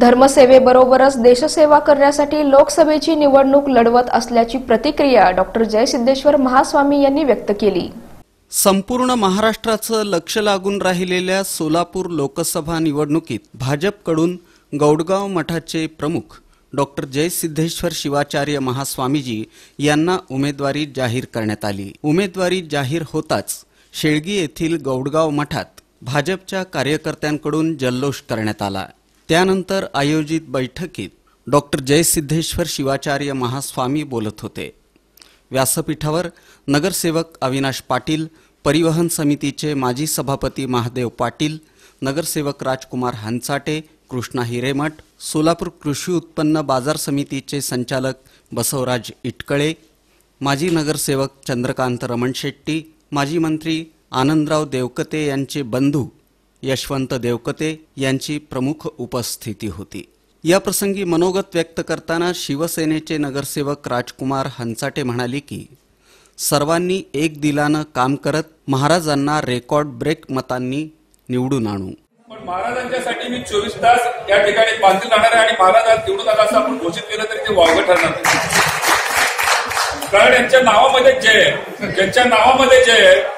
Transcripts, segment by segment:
धर्मसेवेबरोबरच देशसेवा करण्यासाठी लोकसभेची निवडणूक लढवत असल्याची प्रतिक्रिया डॉक्टर जयसिद्धेश्वर महास्वामी यांनी व्यक्त केली. संपूर्ण महाराष्ट्राचं लक्ष लागून राहिलेल्या सोलापूर लोकसभा निवडणुकीत भाजपकडून गौडगाव मठाचे प्रमुख डॉक्टर जयसिद्धेश्वर शिवाचार्य महास्वामीजी यांना उमेदवारी जाहीर करण्यात आली. उमेदवारी जाहीर होताच शेळगी येथील गौडगाव मठात भाजपच्या कार्यकर्त्यांकडून जल्लोष करण्यात आला. त्यानंतर आयोजित बैठकीत डॉक्टर जयसिद्धेश्वर शिवाचार्य महास्वामी बोलत होते. व्यासपीठावर नगरसेवक अविनाश पाटील परिवहन समितीचे माजी सभापती महादेव पाटील नगरसेवक राजकुमार हंचाटे कृष्णा हिरेमठ सोलापूर कृषी उत्पन्न बाजार समितीचे संचालक बसवराज इटकळे माजी नगरसेवक चंद्रकांत रमण शेट्टी माजी मंत्री आनंदराव देवकते यांचे बंधू यशवंत देवकते यांची प्रमुख उपस्थिती होती. या प्रसंगी मनोगत व्यक्त करताना शिवसेनेचे नगरसेवक राजकुमार हंचाटे म्हणाले की सर्वांनी एक दिलानं काम करत महाराजांना रेकॉर्ड ब्रेक मतांनी निवडून आणू. पण महाराजांच्यासाठी मी चोवीस तास या ठिकाणी बांधून राहणार आहे आणि महाराज निवडून आला असं आपण घोषित केलं तरी ते वावगं ठरणार कारण यांच्या नावामध्ये जय आहे. ज्यांच्या नावामध्ये जय आहे.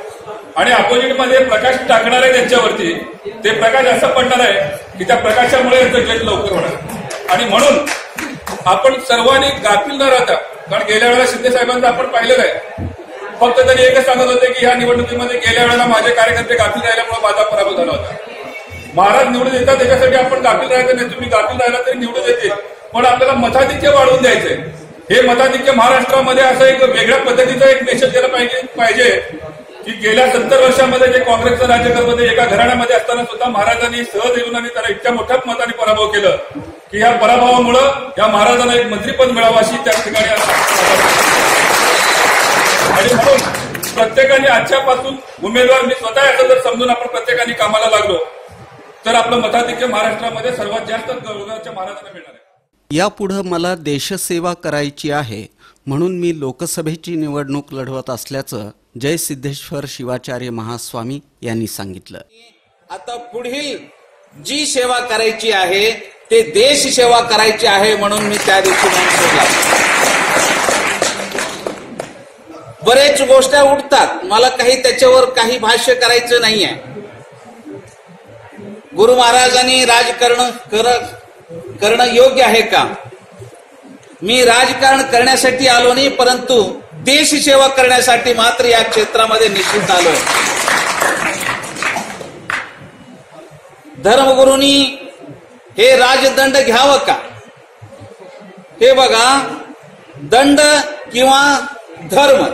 आणि अपोजिटमध्ये प्रकाश टाकणार आहे त्यांच्यावरती. ते प्रकाश असं पडणार आहे की त्या प्रकाशामुळे यांचं जय लवकर होणार. आणि म्हणून आपण सर्वांनी गाफील न राहता कारण गेल्या वेळेला शिंदे साहेबांचं आपण पाहिलेलं आहे. फक्त त्यांनी एकच सांगत होते की ह्या निवडणुकीमध्ये गेल्या वेळेला माझे कार्यकर्ते गाफील राहिल्यामुळे माझा पराभव झाला होता. महाराज निवडून येतात त्याच्यासाठी आपण गाफील राहायचं नाही. तुम्ही गाफील राहिला तरी निवडून येते पण आपल्याला मताधिक्य वाढवून द्यायचंय. हे मताधिक्य महाराष्ट्रामध्ये असं एक वेगळ्या पद्धतीचा एक मेसेज दिला पाहिजे पाहिजे. की गेल्या सत्तर वर्षामध्ये जे काँग्रेसचं राज्यकर्मध्ये एका घराण्यामध्ये असताना सुद्धा महाराजांनी सहज येऊन आणि त्याला इतक्या मोठ्या मताने पराभव केलं की या पराभवामुळं या महाराजांना एक मंत्रीपद मिळावं अशी त्या ठिकाणी आणि म्हणून प्रत्येकाने आजच्यापासून उमेदवार मी स्वतः याचं जर समजून आपण प्रत्येकाने कामाला लागलो तर आपलं मताधिक्य महाराष्ट्रामध्ये सर्वात जास्त गौरवाच्या महाराजांना मिळणार आहे. यापुढं मला देशसेवा करायची आहे म्हणून मी लोकसभेची निवडणूक लढवत असल्याचं जय सिद्धेश्वर शिवाचार्य महास्वामी यांनी सांगितलं. आता पुढील जी सेवा करायची आहे ते देश सेवा करायची आहे म्हणून मी त्या दिवशी म्हणून बरेच गोष्टी उठतात मला काही त्याच्यावर काही भाष्य करायचं नाहीये. गुरु महाराजांनी राजकारण कर करणं योग्य आहे का? मी राजकारण करण्यासाठी आलो नाही परंतु देश सेवा करण्यासाठी मात्र या क्षेत्रामध्ये निश्चित आलो धर्मगुरूंनी हे राजदंड घ्यावं का? हे बघा दंड किंवा धर्म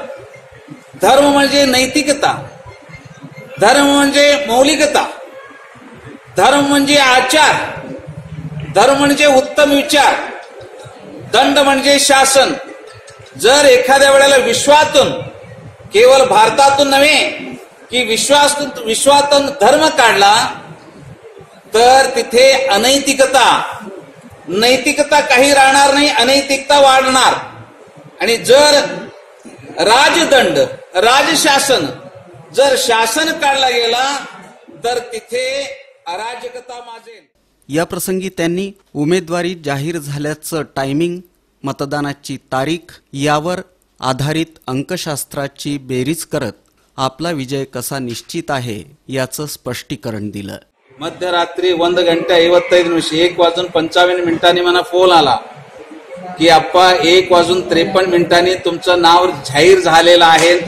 धर्म म्हणजे नैतिकता धर्म म्हणजे मौलिकता धर्म म्हणजे आचार धर्म म्हणजे उत्तम विचार दंड म्हणजे शासन. जर एखाद्या वेळेला विश्वातून केवळ भारतातून नव्हे की विश्वास विश्वातून धर्म काढला तर तिथे अनैतिकता नैतिकता काही राहणार नाही अनैतिकता वाढणार. आणि जर राजदंड राजशासन जर शासन काढला गेला तर तिथे अराजकता माजेल. याप्रसंगी त्यांनी उमेदवारी जाहीर झाल्याचं टायमिंग मतदानाची तारीख यावर आधारित अंकशास्त्राची बेरीज करत आपला विजय कसा निश्चित आहे याचं स्पष्टीकरण दिलं. मध्यरात्री वंद घंटे ಐವತ್ತೈದು ನಿಮಿಷ एक वाजून पंचावन्न मिनिटांनी मला फोन आला की अप्पा एक वाजून त्रेपन्न मिनिटांनी तुमचं नाव जाहीर झालेलं आहे.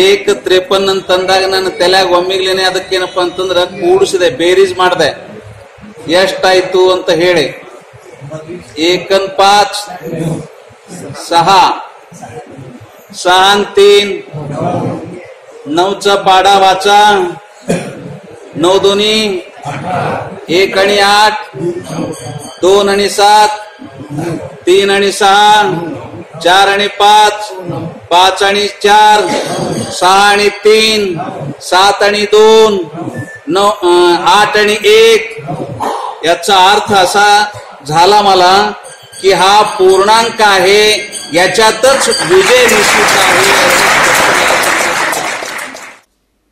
ಏಕ್ ತ್ರೇಪನ್ ಅಂತಂದಾಗ ನಾನು ತಲೆಯಾಗ ಒಮ್ಮಿಗ್ಲೇನೆ ಅದಕ್ಕೇನಪ್ಪ ಅಂತಂದ್ರ ಕೂಡಿಸಿದೆ ಬೇರೀಸ್ ಮಾಡ್ದೆ ಎಷ್ಟಾಯ್ತು ಅಂತ ಹೇಳಿ ಏಕನ್ ಪಾಚ್ सहा सहा आणि तीन नऊचा पाडा वाचा नऊ दोन्ही एक आणि आठ दोन आणि सात तीन आणि सहा चार आणि पाच पाच आणि चार सहा आणि तीन सात आणि दोन नऊ आठ आणि एक. याचा अर्थ असा झाला मला की हा पूर्णांक आहे याच्यातच विजय निश्चित आहे.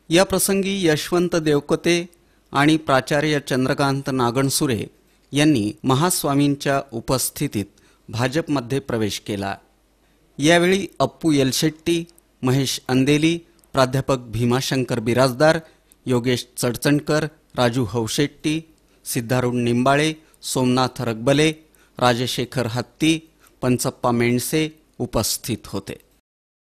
या प्रसंगी यशवंत देवकते आणि प्राचार्य चंद्रकांत नागणसुरे यांनी महास्वामींच्या उपस्थितीत भाजपमध्ये प्रवेश केला. यावेळी अप्पू येलशेट्टी महेश अंदेली प्राध्यापक भीमाशंकर बिराजदार योगेश चडचणकर राजू हौशेट्टी सिद्धारूढ निंबाळे सोमनाथ रगबले राजशेखर हत्ती पंचप्पा मेंडसे उपस्थित होते.